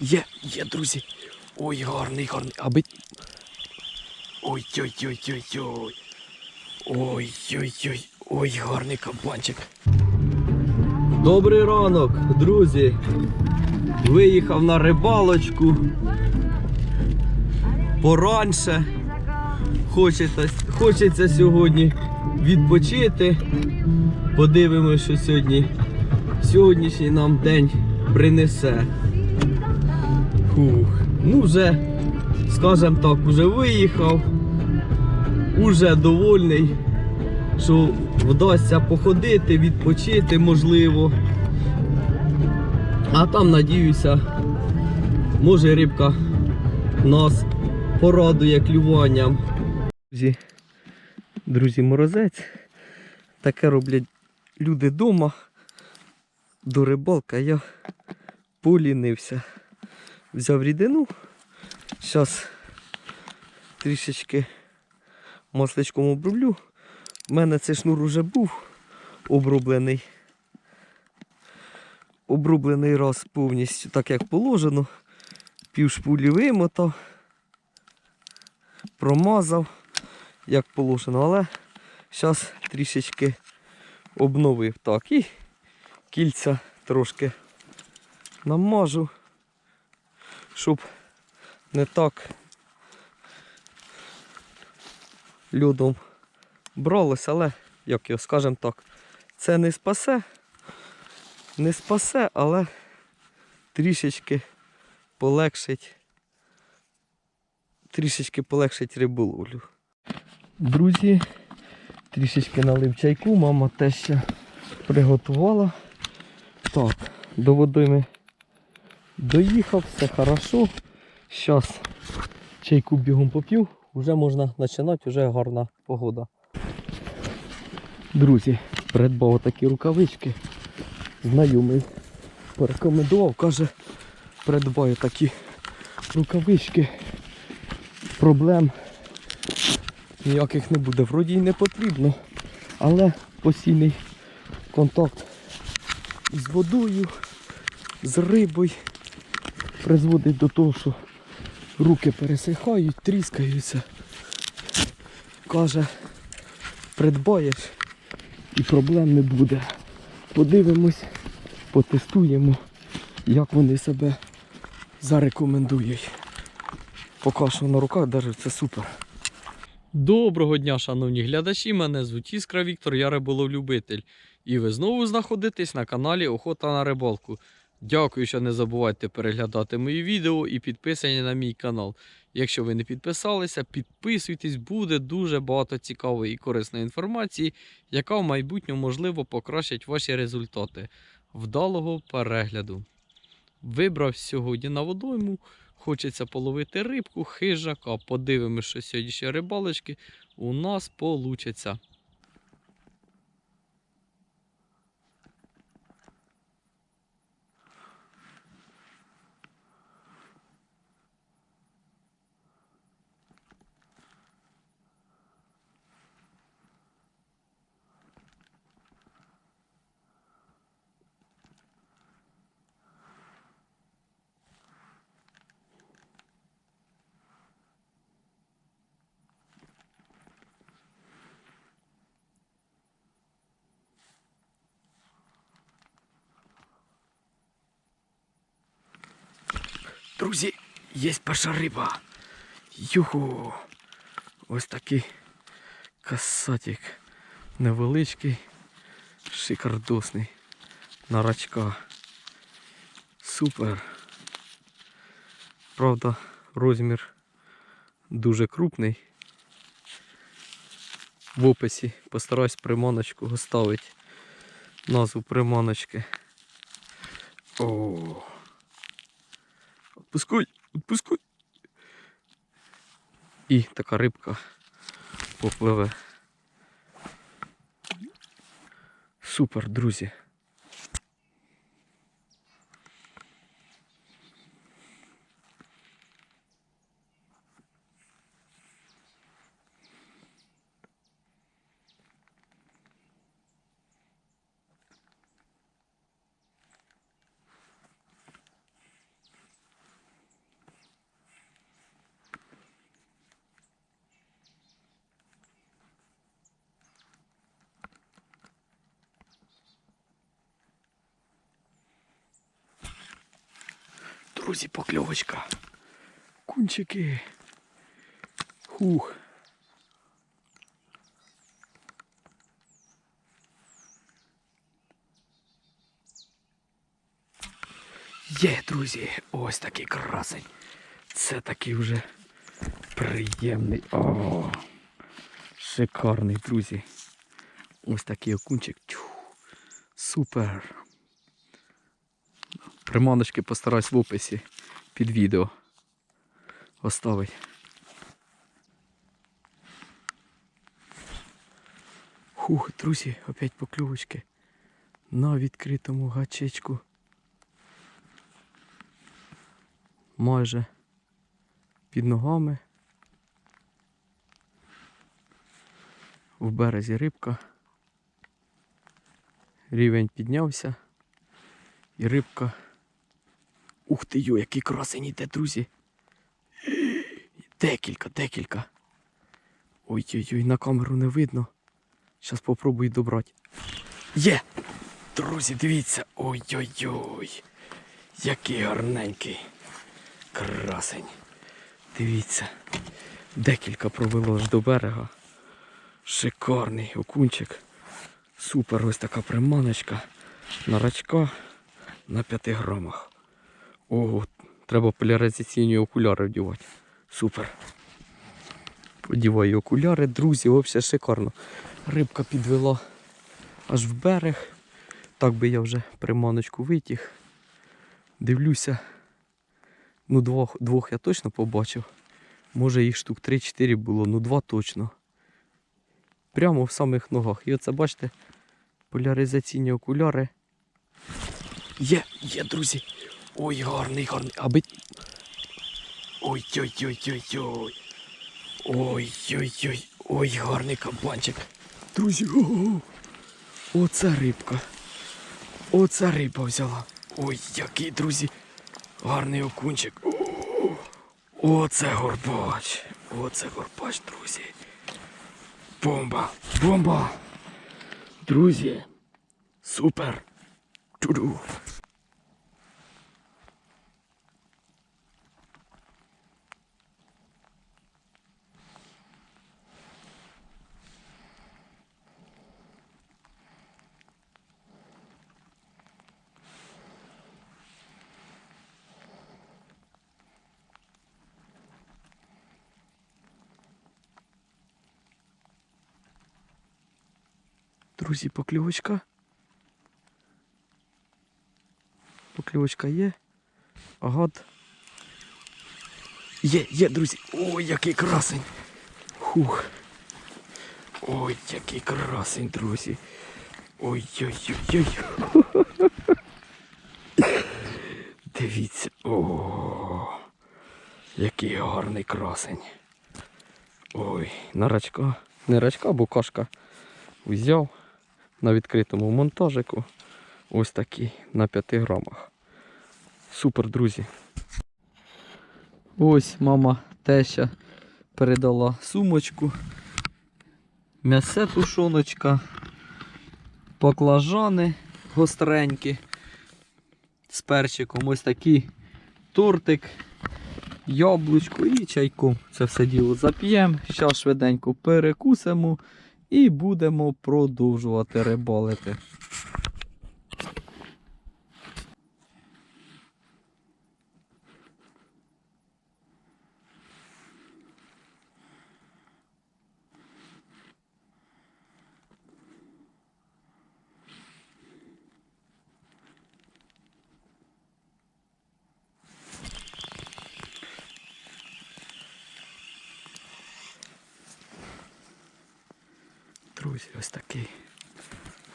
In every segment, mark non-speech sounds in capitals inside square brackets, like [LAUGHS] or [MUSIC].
Є, є, друзі. Ой, гарний, гарний. Аби. Ой-ой-ой-ой-ой. Ой-ой-ой. Ой, гарний кабанчик. Добрий ранок, друзі. Виїхав на рибалочку. Поранше. Хочеться, хочеться сьогодні відпочити. Подивимося, що сьогодні сьогоднішній нам день принесе. Фух. Ну вже, скажем так, вже виїхав. Уже довольний, що вдасться походити, відпочити можливо. А там надіюся, може рибка нас порадує клюванням. Друзі, друзі, морозець. Таке роблять люди вдома. До рибалки я полінився. Взяв рідину. Зараз трішечки масличком оброблю. У мене цей шнур уже був оброблений. Оброблений раз повністю так як положено. Пів шпулі вимотав, промазав, як положено, але зараз трішечки обновив так і кільця трошки намажу, щоб не так льодом бралось, але, як його скажемо так, це не спасе, не спасе, але трішечки полегшить, трішечки полегшить риболовлю. Друзі, трішечки налив чайку, мама те ще приготувала. Так, до водойми доїхав, все хорошо. Зараз чайку бігом поп'ю, вже можна починати, вже гарна погода. Друзі, придбав такі рукавички. Знайомий порекомендував, каже, придбаю такі рукавички. Проблем ніяких не буде. Вроді й не потрібно, але постійний контакт з водою, з рибою призводить до того, що руки пересихають, тріскаються. Каже, придбаєш і проблем не буде. Подивимось, потестуємо, як вони себе зарекомендують. Поки що на руках навіть це супер. Доброго дня, шановні глядачі! Мене звуть Іскра Віктор, я риболовлюбитель. І ви знову знаходитесь на каналі Охота на рибалку. Дякую, що не забувайте переглядати мої відео і підписані на мій канал. Якщо ви не підписалися, підписуйтесь, буде дуже багато цікавої і корисної інформації, яка в майбутньому можливо покращить ваші результати. Вдалого перегляду. Вибрав сьогодні на водойму. Хочеться половити рибку, хижака. Подивимося, що сьогоднішні рибалочки у нас получаться. Друзі, є перша риба. Юху. Ось такий касатик. Невеличкий, шикардосний. На рачка. Супер. Правда, розмір дуже крупний. В описі постараюсь приманочку оставити. Назву приманочки. О. Отпускай, відпускуй. І така рибка попливе. Супер. Друзі, покльовочка. Кунчики. Хух. Є, друзі, ось такий красень. Це такий вже приємний. О, шикарний, друзі. Ось такий окунчик. Тьфу, Супер. Приманочки постараюсь в описі під відео оставить. Хух, друзі, опять покльовочки на відкритому гачечку. Майже під ногами. В березі рибка. Рівень піднявся. І рибка. Ух ти йо, який красень іде, друзі. Декілька, декілька. Ой-ой-ой, на камеру не видно. Зараз попробую добрати. Є! Друзі, дивіться. Ой-ой-ой. Який гарненький. Красень. Дивіться. Декілька провело аж до берега. Шикарний окунчик. Супер ось така приманочка. На рачка на 5 грамах. Ого, треба поляризаційні окуляри вдівати. Супер. Подіваю окуляри, друзі, взагалі шикарно. Рибка підвела аж в берег. Так би я вже приманочку витяг. Дивлюся. Ну, двох, двох я точно побачив. Може їх штук 3-4 було, ну два точно. Прямо в самих ногах. І оце бачите, поляризаційні окуляри. Є, є, друзі. Ой, гарний, гарний. Аби. Ой-ой-ой-ой-ой. Ой-ой-ой. Ой, гарний кабанчик. Друзі, о, оце рибка. Оце риба взяла. Ой, який, друзі. Гарний окунчик. О, Оце горбач. Оце горбач, друзі. Бомба! Бомба! Друзі! Супер! Чуду! Друзі, покльовочка. Покльовочка є. Агат. Є, є, друзі. Ой, який красень. Хух. Ой, який красень, друзі. Ой-ой-ой-ой. Дивіться. О, який гарний красень. Ой, на рачка. Не рачка, а букашка. Взяв на відкритому монтажику. Ось такий на 5 грамах. Супер, друзі. Ось мама теща передала сумочку. М'ясе тушоночка, баклажани гостренькі з перчиком. Ось такий тортик, яблучко і чайком. Це все діло зап'ємо. Зараз швиденько перекусимо і будемо продовжувати рибалити. Друзі, ось такий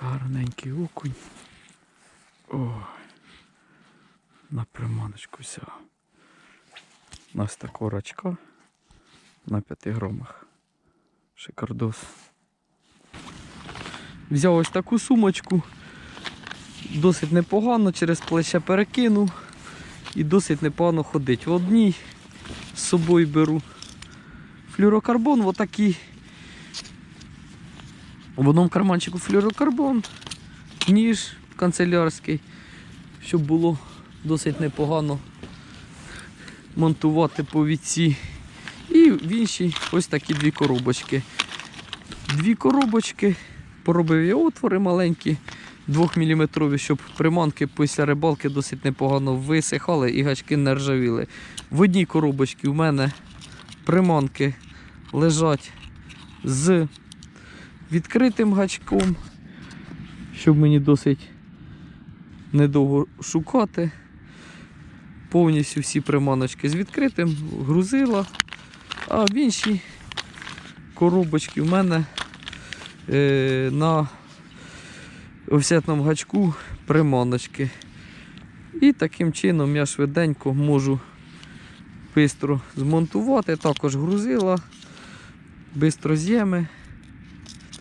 гарненький окунь. О, на приманочку взяв. У нас така рачка на 5 грамах. Шикардос. Взяв ось таку сумочку. Досить непогано, через плече перекинув. І досить непогано ходить. В одній з собою беру флюрокарбон, отакий. В одному карманчику флюрокарбон, ніж канцелярський, щоб було досить непогано монтувати повідці. І в іншій ось такі дві коробочки. Дві коробочки, поробив я отвори маленькі, 2-мм, щоб приманки після рибалки досить непогано висихали і гачки не ржавіли. В одній коробочці у мене приманки лежать з відкритим гачком, щоб мені досить недовго шукати. Повністю всі приманочки з відкритим, грузила. А в іншій коробочці в мене е, на офсетному гачку приманочки. І таким чином я швиденько можу швидко змонтувати. Також грузила, швидко з'єми,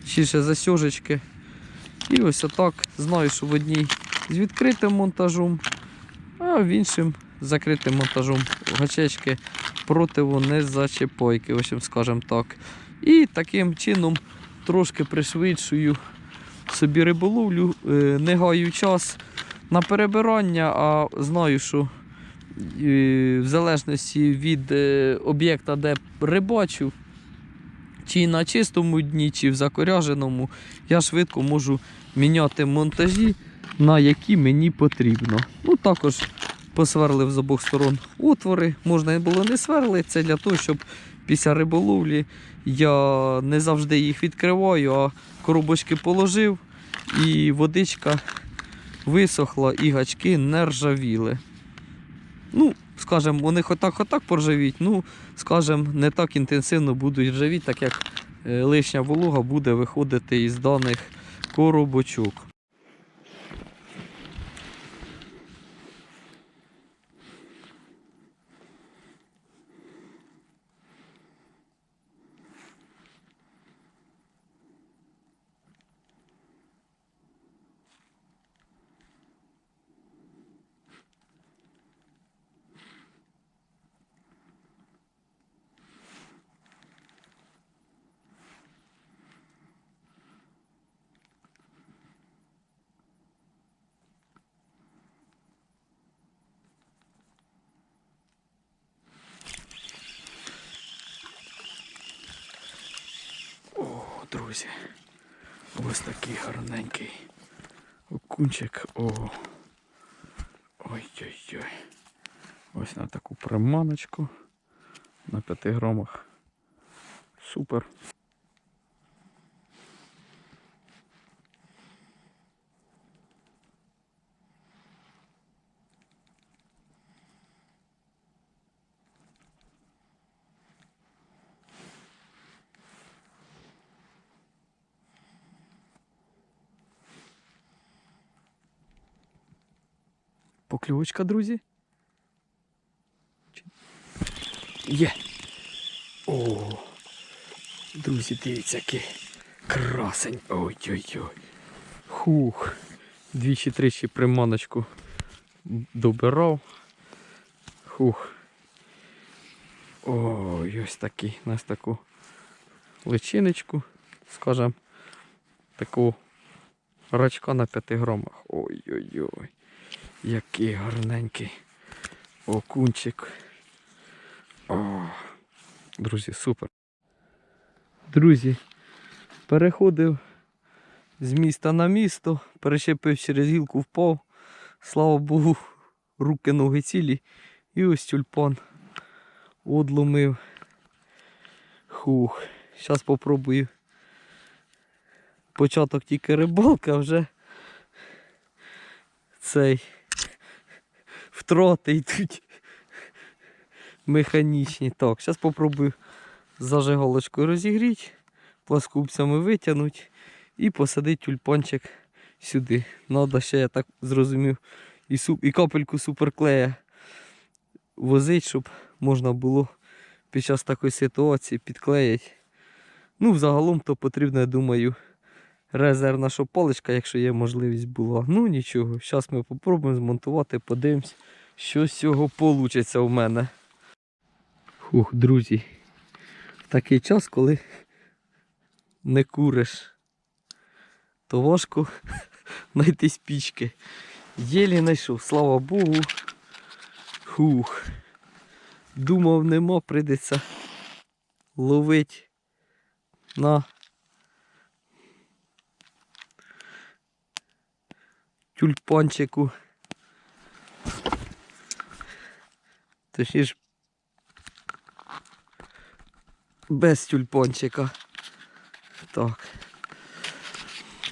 ще засьожечки. І ось отак знаю, що в одній з відкритим монтажом, а в іншим закритим монтажом гачечки противу не зачепойки, в общем, скажем так. І таким чином трошки пришвидшую собі риболовлю, е, не гаю час на перебирання, а знаю, що е, в залежності від е, об'єкта, де рибачу, чи на чистому дні, чи в закоряженому, я швидко можу міняти монтажі, на які мені потрібно. Ну, також посверлив з обох сторон отвори. Можна було не сверлити, це для того, щоб після риболовлі я не завжди їх відкриваю, а коробочки положив і водичка висохла, і гачки не ржавіли. Ну, скажімо, вони хоч так, хоч так поржавіть, ну, скажімо, не так інтенсивно будуть ржавіти, так як е, лишня волога буде виходити із даних коробочок. О, друзі. Ось такий гарненький окунчик. Ой-ой-ой. Ось на таку приманочку. На 5 грамах. Супер. Покльовочка, друзі. Є. О, друзі, дивіться, який красень. Ой-ой-ой. Хух. Двічі-тричі приманочку добирав. Хух. Ой, ось такий. У нас таку личиночку, скажем, такого рачка на 5 грамах. Ой-ой-ой. Який гарненький окунчик. О, друзі, супер. Друзі, переходив з міста на місто, перещепив через гілку, впав. Слава Богу, руки, ноги цілі. І ось тюльпан одломив. Хух. Зараз попробую. Початок тільки рибалка, вже цей втрати йдуть механічні. Так, зараз спробую зажигалочкою розігріти, пласкупцями витягнути і посадити тюльпанчик сюди. Надо ще, я так зрозумів, і, суп, і капельку суперклея возити, щоб можна було під час такої ситуації підклеїти. Ну, взагалом то потрібно, я думаю, резервна щоб паличка, якщо є можливість була. Ну нічого, зараз ми попробуємо змонтувати, подивимось, що з цього вийде у мене. Хух, друзі. В такий час, коли не куриш, то важко [LAUGHS] знайти спічки. Єлі знайшов, слава Богу. Хух. Думав, нема, прийдеться ловить на тюльпанчику. Точніше, без тюльпанчика. Так.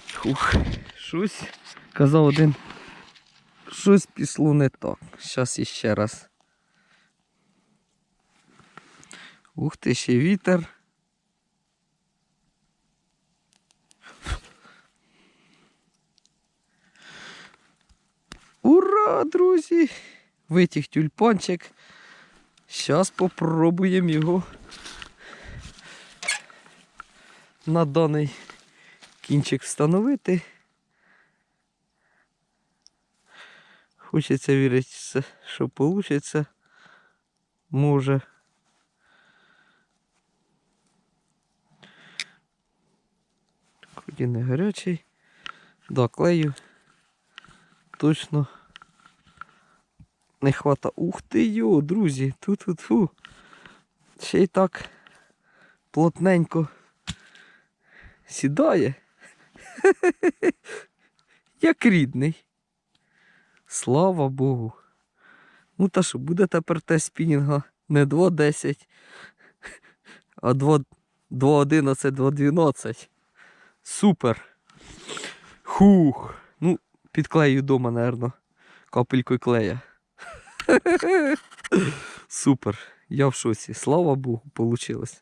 Фух, щось. Казав один. Щось пішло не так. Зараз іще раз. Ух ти, ще вітер. Ура, друзі! Витяг тюльпанчик. Зараз попробуємо його на даний кінчик встановити. Хочеться вірити, що вийде. Може. Ході не гарячий. Да, клею. Точно не хвата. Ух ти йо, друзі, ту-ту-ту. Ще й так плотненько сідає. [LAUGHS] Як рідний. Слава Богу. Ну та що, буде тепер тест спінінга не 2.10, а 2.11, 2.12. Супер. Хух. Ну, підклею вдома, напевно, капелькою клея. Супер. Я в шоці. Слава Богу, получилось.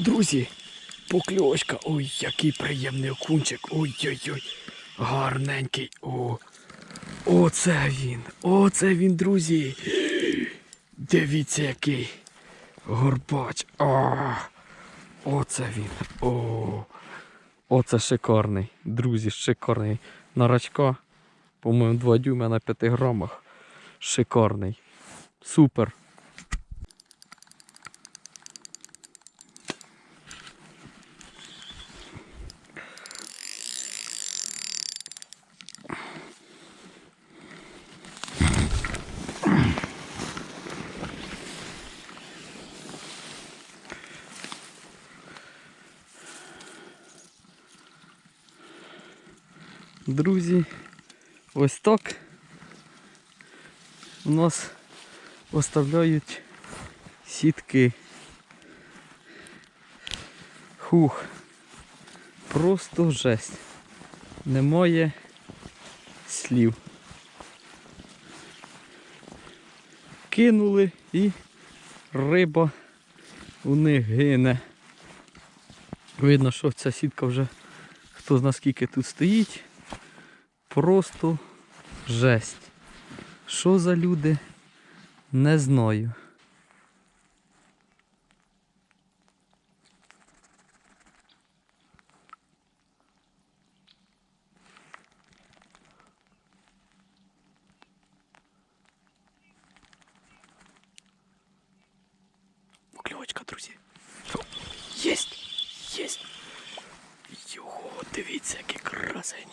Друзі, покльовочка. Ой, який приємний окунчик. Ой-ой-ой. Гарненький. О. Оце він. Оце він, друзі. Дивіться, який. Горбач. О. Оце він. О. Оце шикарний. Друзі, шикарний. На рачка, по-моєму, 2 дюйма на 5 грамах. Шикарний. Супер. Друзі, ось так у нас оставляють сітки. Хух. Просто жесть. Немає слів. Кинули і риба у них гине. Видно, що ця сітка вже хто зна скільки тут стоїть. Просто жесть. Що за люди? Не знаю. Покльовочка, друзі. Єсть! Єсть! Його, дивіться, який красень.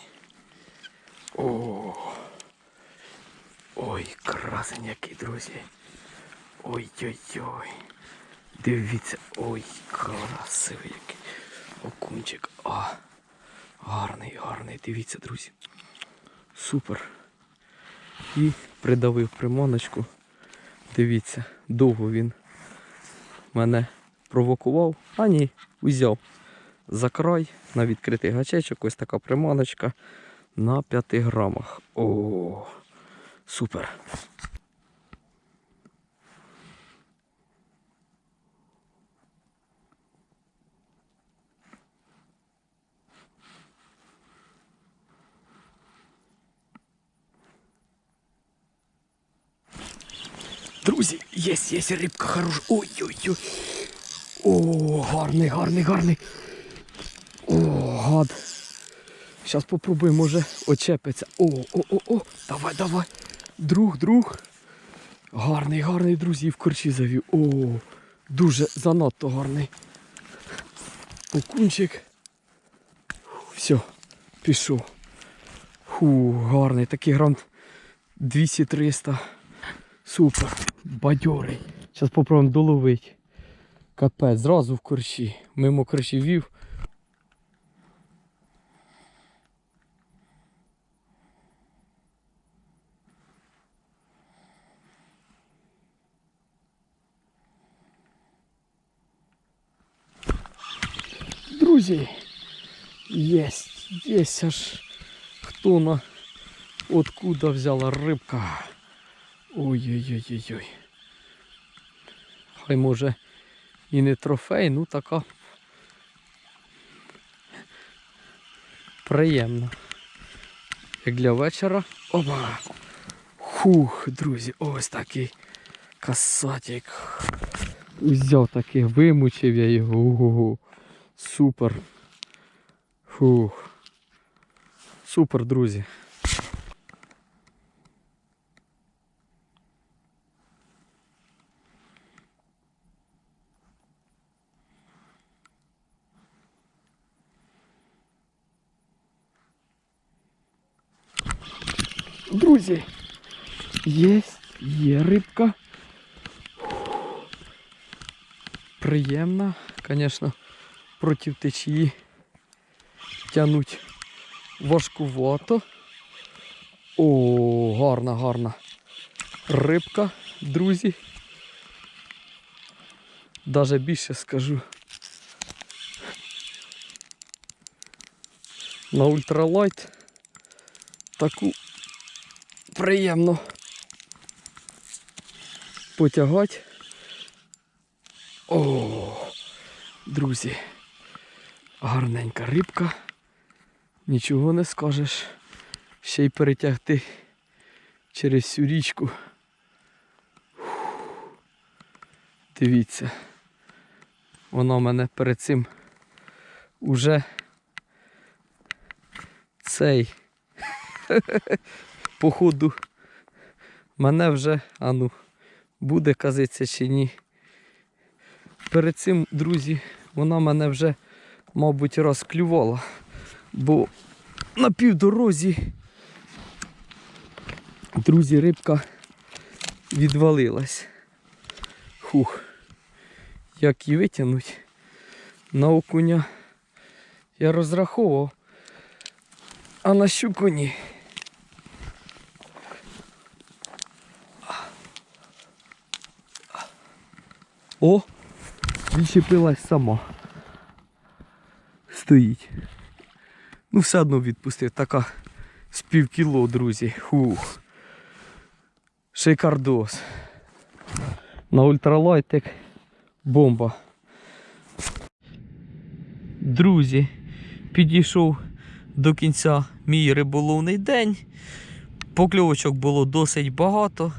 О. Ой, красень який, друзі. Ой-ой-ой. Дивіться, ой, красивий який. Окунчик. А. Гарний, гарний. Дивіться, друзі. Супер. І придавив приманочку. Дивіться, довго він мене провокував, а ні, узяв за край на відкритий гачечок, ось така приманочка на 5 грамах. О, супер. Друзі, є, є рибка хороша. Ой-ой-ой. О, гарний, гарний, гарний. О, гад. Зараз попробуємо, може очепиться. О, о, о, о, давай, давай. Друг, друг. Гарний, гарний, друзі, в корчі завів. О, дуже занадто гарний. Окунчик. Все, пішов. Фу, гарний, такий грам 200-300. Супер. Бадьорий. Зараз попробуємо доловити. Капець, зразу в корчі. Мимо корчі вів. Друзі, єсть, єсть аж хто на откуда взяла рибка. Ой-ой-ой-ой-ой. Хай може і не трофей, ну така приємна. Як для вечора. Опа! Хух, друзі, ось такий касатик. Взяв такий, вимучив я його. Ого. Супер. Фух. Супер. Друзі, є, є рибка. Приємна, звісно, проти течії тянуть важкувато. О, гарна, гарна рибка, друзі. Даже більше скажу. На ультралайт таку приємно потягати. О, друзі, гарненька рибка. Нічого не скажеш. Ще й перетягти через всю річку. Фух. Дивіться. Вона в мене перед цим уже цей [LAUGHS] походу мене вже, а ну, буде казиться чи ні. Перед цим, друзі, вона мене вже, мабуть, розклювала, бо на півдорозі, друзі, рибка відвалилась. Хух. Як її витягнуть на окуня я розраховував, а на щуку ні. О, відчепилась сама. Стоїть. Ну, все одно відпустив. Така з пів кіло, друзі. Хух. Шикардос. На ультралайтик бомба. Друзі, підійшов до кінця мій риболовний день. Покльовочок було досить багато.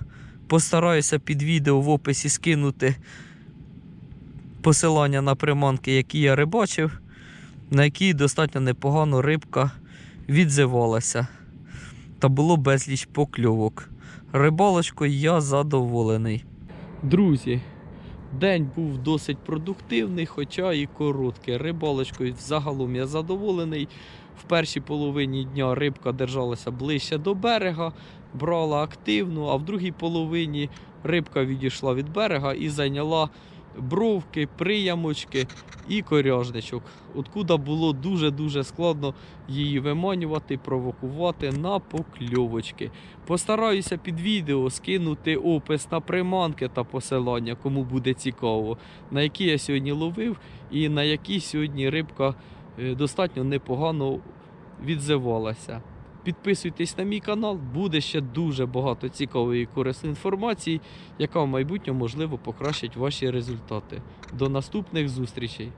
Постараюся під відео в описі скинути посилання на приманки, які я рибачив, на які достатньо непогано рибка відзивалася. Та було безліч покльовок. Рибалочкою я задоволений. Друзі, день був досить продуктивний, хоча і короткий. Рибалочкою загалом я задоволений. В першій половині дня рибка держалася ближче до берега, брала активну, а в другій половині рибка відійшла від берега і зайняла бровки, приямочки і коряжничок. Откуда було дуже-дуже складно її виманювати, провокувати на покльовочки. Постараюся під відео скинути опис на приманки та посилання, кому буде цікаво, на які я сьогодні ловив і на які сьогодні рибка е, достатньо непогано відзивалася. Підписуйтесь на мій канал, буде ще дуже багато цікавої і корисної інформації, яка в майбутньому можливо покращить ваші результати. До наступних зустрічей!